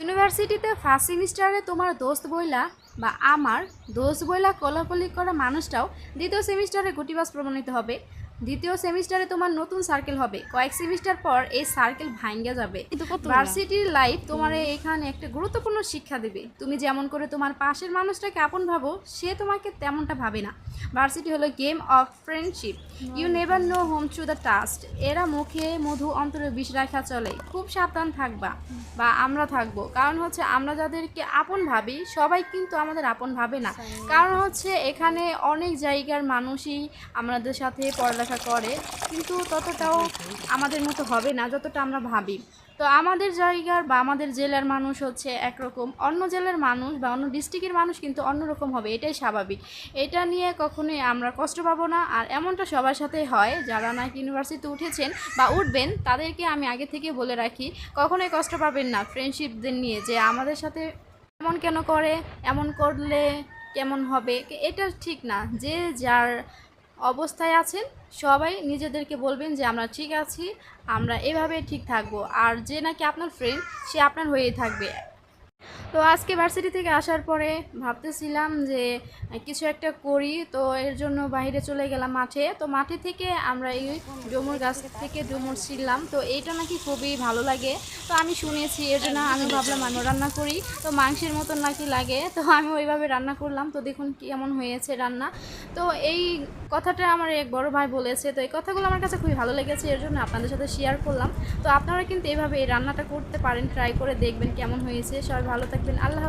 ইউনিভার্সিটিতে ফার্স্ট সেমিস্টারে তোমার দোস্ত বইলা বা আমার দোস্ত বইলা কোলাকুলি করা মানুষটাও দ্বিতীয় সেমিস্টারে গুটিবাস প্রমাণিত হবে। দ্বিতীয় সেমিস্টারে তোমার নতুন সার্কেল হবে। কয়েক সেমিস্টার পর এই সার্কেল ভাঙ্গা যাবে। ভার্সিটির লাইফ তোমার এখানে একটা গুরুত্বপূর্ণ শিক্ষা দেবে। তুমি যেমন করে তোমার পাশের মানুষটাকে আপন ভাবো সে তোমাকে তেমনটা ভাবে না। ভার্সিটি হলো game of friendship you never know whom to the trust এরা মুখে মধু অন্তরে বিষ রাখা চলে। খুব সাবধান থাকবা বা আমরা থাকব। কারণ হচ্ছে আমরা যাদেরকে আপন ভাবি সবাই কিন্তু আমাদের আপন ভাবে না। কারণ হচ্ছে এখানে অনেক জায়গার মানুষই আমাদের সাথে পড়ালেখা করে, কিন্তু ততটাও আমাদের মতো হবে না যতটা আমরা ভাবি। তো আমাদের জায়গার বা আমাদের জেলার মানুষ হচ্ছে একরকম। অন্য জেলার মানুষ বা অন্য ডিস্ট্রিক্টের মানুষ কিন্তু অন্যরকম হবে, এটাই স্বাভাবিক। এটা নিয়ে কখনোই আমরা কষ্ট পাবো না। আর এমনটা সবার সাথে হয়, যারা নাকি ইউনিভার্সিটিতে উঠেছেন বা উঠবেন, তাদেরকে আমি আগে থেকে বলে রাখি, কখনোই কষ্ট পাবেন না ফ্রেন্ডশিপদের নিয়ে, যে আমাদের সাথে এমন কেন করে, এমন করলে কেমন হবে, এটা ঠিক না। যে যার অবস্থায় আছেন, সবাই নিজেদেরকে বলবেন যে আমরা ঠিক আছি, আমরা এভাবে ঠিক থাকব। আর যে নাকি আপনার ফ্রেন্ড সে আপনার হয়েই থাকবে। তো আজকে ভার্সিটি থেকে আসার পরে ভাবতেছিলাম যে, কিছু একটা করি, তো এর জন্য বাইরে চলে গেলাম মাঠে। তো মাঠে থেকে আমরা এই ডুমুর গাছ থেকে ডুমুর ছিললাম তো এইটা নাকি খুবই ভালো লাগে। তো আমি শুনেছি এর জন্য আমি ভাবলাম আমি রান্না করি। তো মাংসের মতন নাকি লাগে, তো আমি ওইভাবে রান্না করলাম। তো দেখুন কেমন হয়েছে রান্না। তো এই কথাটা আমার এক বড় ভাই বলেছে, তো এই কথাগুলো আমার কাছে খুবই ভালো লেগেছে, এর জন্য আপনাদের সাথে শেয়ার করলাম। তো আপনারা কিন্তু এইভাবে এই রান্নাটা করতে পারেন ট্রাই করে দেখবেন কেমন হয়েছে। সবাই ভালো থাকবেন, আল্লাহ।